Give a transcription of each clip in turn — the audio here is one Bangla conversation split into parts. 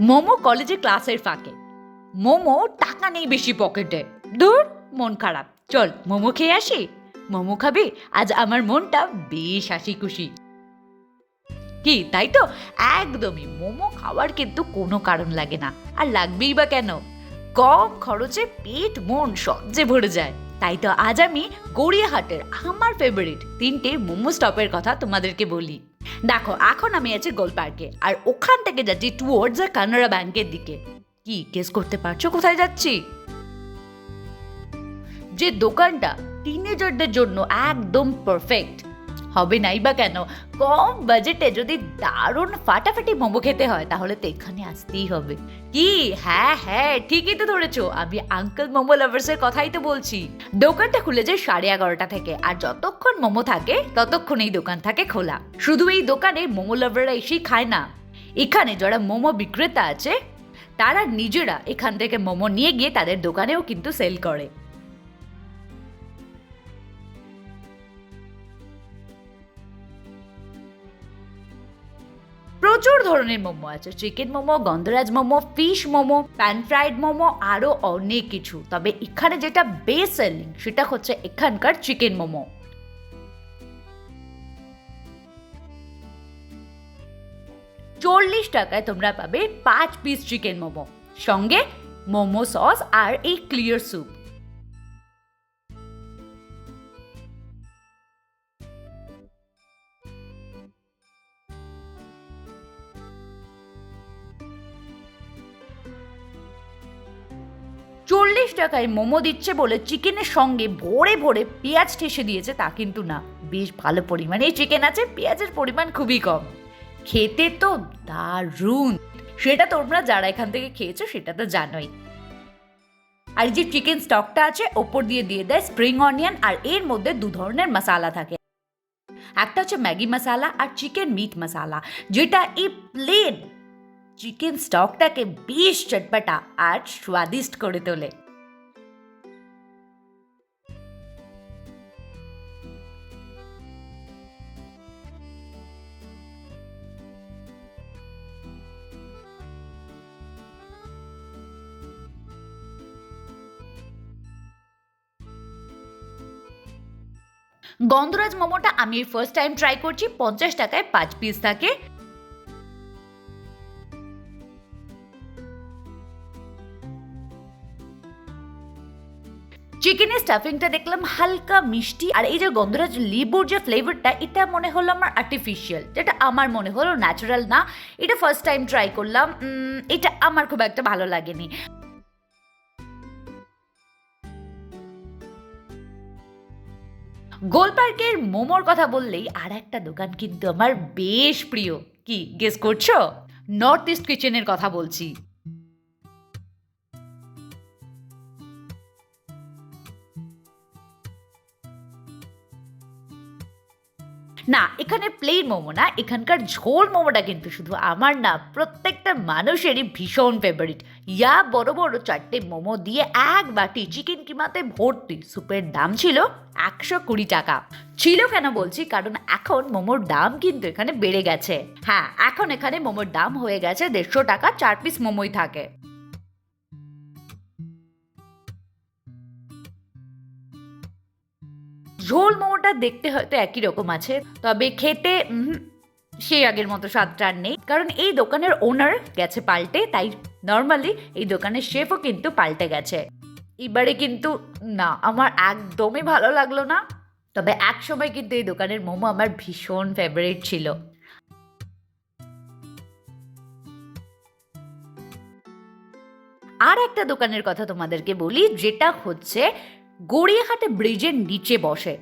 মোমো কলেজে ক্লাসের ফাঁকে। মোমো টাকা নেই বেশি পকেটে দূর, মন খারাপ। চল, মোমো খেয়ে আসি। মোমো খাবি, আজ আমার মনটা বেশ হাসি খুশি কি, তাই তো? একদমই, মোমো খাওয়ার কিন্তু কোনো কারণ লাগে না। আর লাগবেই বা কেন? কম খরচে পেট, মন সহজে ভরে যায়। তাই তো আজ আমি গড়িয়াহাটের আমার ফেভারিট তিনটে মোমো স্টপের কথা তোমাদেরকে বলি। দেখো, এখন আমি আছি গোল পার্কে, আর ওখান থেকে যাচ্ছি টুয়ার্ডস আর কানাড়া ব্যাংকের দিকে। কি কেস করতে পারছ কোথায় যাচ্ছি? যে দোকানটা টিনেজারদের জন্য একদম পারফেক্ট হবে নাই বা কেন? কম বাজেটে যদি দারুণ ফাটাফাটি মোমো খেতে হয়, তাহলে তো এখানে আসতেই হবে। কি? হ্যাঁ হ্যাঁ ঠিকই তো ধরেছো। আমি আঙ্কেল মোমো লাভার্সের কথাই তো বলছি। দোকানটা খুলে যায় সাড়ে এগারোটা থেকে, আর যতক্ষণ মোমো থাকে ততক্ষণ এই দোকান থাকে খোলা। শুধু এই দোকানে মোমো লাভাররা এসেই খায় না। এখানে যারা মোমো বিক্রেতা আছে, তারা নিজেরা এখান থেকে মোমো নিয়ে গিয়ে তাদের দোকানেও কিন্তু সেল করে। প্রচুর ধরনের মোমো আছে। চিকেন মোমো, গন্ধরাজ momo fish momo pan fried momo আরও অনেক কিছু। তবে এখানে যেটা বেস্ট সেলিং সেটা হচ্ছে এখানকার চিকেন মোমো। চল্লিশ টাকায় তোমরা পাবে পাঁচ পিস চিকেন মোমো। সঙ্গে মোমো সস আর এই ক্লিয়ার স্যুপ চল্লিশ টাকায় মোমো দিচ্ছে বলে চিকেনের সঙ্গে ভরে ভরে পেঁয়াজ ঠেসে দিয়েছে তা কিন্তু না। বেশ ভালো পরিমাণেই চিকেন আছে, পেঁয়াজের পরিমাণ খুবই কম। খেতে তো দারুণ। সেটা তোমরা যারা এখান থেকে খেয়েছো সেটা তো জানোই। আর যে চিকেন স্টকটা আছে, ওপর দিয়ে দিয়ে দেয় স্প্রিং অনিয়ন আর এর মধ্যে দু ধরনের মশালা থাকে। একটা হচ্ছে ম্যাগি মশালা আর চিকেন মিট মশালা যেটা এই প্লেন চিকেন স্টকটাকে বেশ চটপটা আর স্বাদিষ্ট করে তোলে। গন্ধরাজ মোমোটা আমি ফার্স্ট টাইম ট্রাই করছি, পঞ্চাশ টাকায় পাঁচ পিস থাকে। চিকেনের স্টাফিংটা দেখলাম হালকা মিষ্টি, আর এই যে গন্ধরাজ লেবুর যে ফ্লেভারটা এটা মনে হলো আমার আর্টিফিশিয়াল যেটা আমার মনে হলো ন্যাচারাল না। এটা ফার্স্ট টাইম ট্রাই করলাম এটা আমার খুব একটা ভালো লাগেনি। গোল পার্কের মোমোর কথা বললেই আর একটা দোকান কিন্তু আমার বেশ প্রিয়। কি গেস করছ? নর্থ ইস্ট কিচেনের কথা বলছি। না, এখানে প্লেন মোমো না, এখানকার ঝোল মোমোটা কিন্তু শুধু আমার না, প্রত্যেকটা মানুষেরই ভীষণ ফেভারিট ইয়া বড় বড় চারটে মোমো দিয়ে এক বাটি চিকেন কিমাতে ভর্তি। স্যুপের দাম ছিল একশো কুড়ি টাকা। ছিল কেন বলছি? কারণ এখন মোমোর দাম কিন্তু এখানে বেড়ে গেছে। হ্যাঁ এখন এখানে মোমোর দাম হয়ে গেছে দেড়শো টাকা, চার পিস মোমোই থাকে। ঝোল মোমোটা দেখতে হয়তো একই রকম আছে, তবে খেতে সেই আগের মতো স্বাদটা আর নেই। কারণ এই দোকানের ওনার গেছে পাল্টে, তাই নর্মালি এই দোকানের শেফও কিন্তু পাল্টে গেছে। এবারে কিন্তু, না, আমার একদমই ভালো লাগল না। তবে এক সময় কিন্তু এই দোকানের মোমো আমার ভীষণ ফেভারিট ছিল। আর একটা দোকানের কথা তোমাদেরকে বলি, যেটা হচ্ছে গড়িয়াহাটে ব্রিজের নিচে বসে।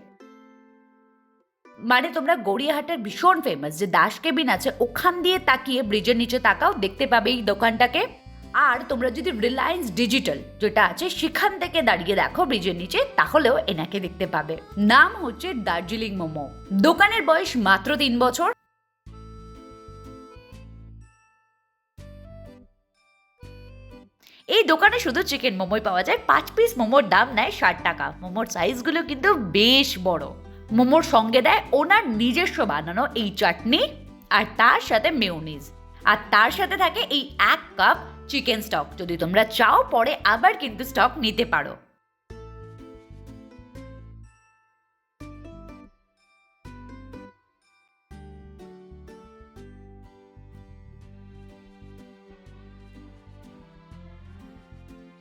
মানে তোমরা গড়িয়াহাটের ভীষণ ফেমাস যে দাস কেবিন আছে, ওখান দিয়ে তাকিয়ে ব্রিজের নিচে তাকাও, দেখতে পাবে এই দোকানটাকে। আর তোমরা যদি রিলায়েন্স ডিজিটাল যেটা আছে, সেখান থেকে দাঁড়িয়ে দেখো ব্রিজের নিচে, তাহলেও এনাকে দেখতে পাবে। নাম হচ্ছে দার্জিলিং মোমো। দোকানের বয়স মাত্র তিন বছর। এই দোকানে শুধু চিকেন মোমোই পাওয়া যায়। পাঁচ পিস মোমোর দাম নেয় ষাট টাকা। মোমোর সাইজগুলো কিন্তু বেশ বড়। মোমোর সঙ্গে দেয় ওনার নিজস্ব বানানো এই চাটনি আর তার সাথে মেউনিজ আর তার সাথে থাকে এই এক কাপ চিকেন স্টক যদি তোমরা চাও, পরে আবার কিন্তু স্টক নিতে পারো।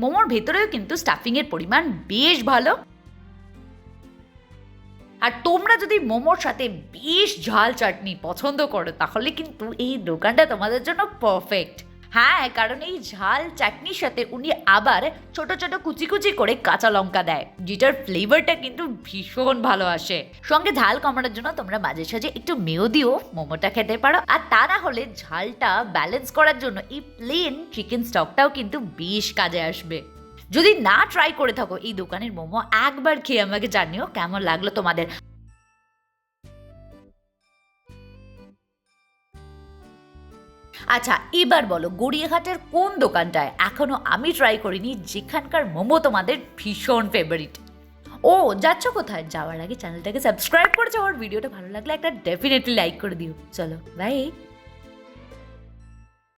মোমোর ভেতরেও কিন্তু স্টাফিংয়ের পরিমাণ বেশ ভালো। আর তোমরা যদি মোমোর সাথে বেশ ঝাল চাটনি পছন্দ করো, তাহলে কিন্তু এই দোকানটা তোমাদের জন্য পারফেক্ট হ্যাঁ কারণ এই ঝাল চাটনির সাথে উনি আবার ছোট ছোট কুচি কুচি করে কাঁচা লঙ্কা দেয়। যেটার ফ্লেভারটা কিন্তু ভীষণ ভালো আসে। সঙ্গে ঝাল কমানোর জন্য তোমরা মাঝে সাঝে একটু মেয় দিও, মোমোটা খেতে পারো। আর তা না হলে ঝালটা ব্যালেন্স করার জন্য এই প্লেন চিকেন স্টকটাও কিন্তু বেশ কাজে আসবে। যদি না ট্রাই করে থাকো এই দোকানের মোমো, একবার খেয়ে আমাকে জানিও কেমন লাগল তোমাদের। আচ্ছা এবার বলো, গড়িয়াহাটের কোন দোকানটায় এখনও আমি ট্রাই করিনি যেখানকার মোমো তোমাদের ভীষণ ফেভারিট ও, যাচ্ছ কোথায়? যাওয়ার আগে চ্যানেলটাকে সাবস্ক্রাইব করে যাওয়ার ভিডিওটা ভালো লাগলে একটা ডেফিনেটলি লাইক করে দিও। চলো বাই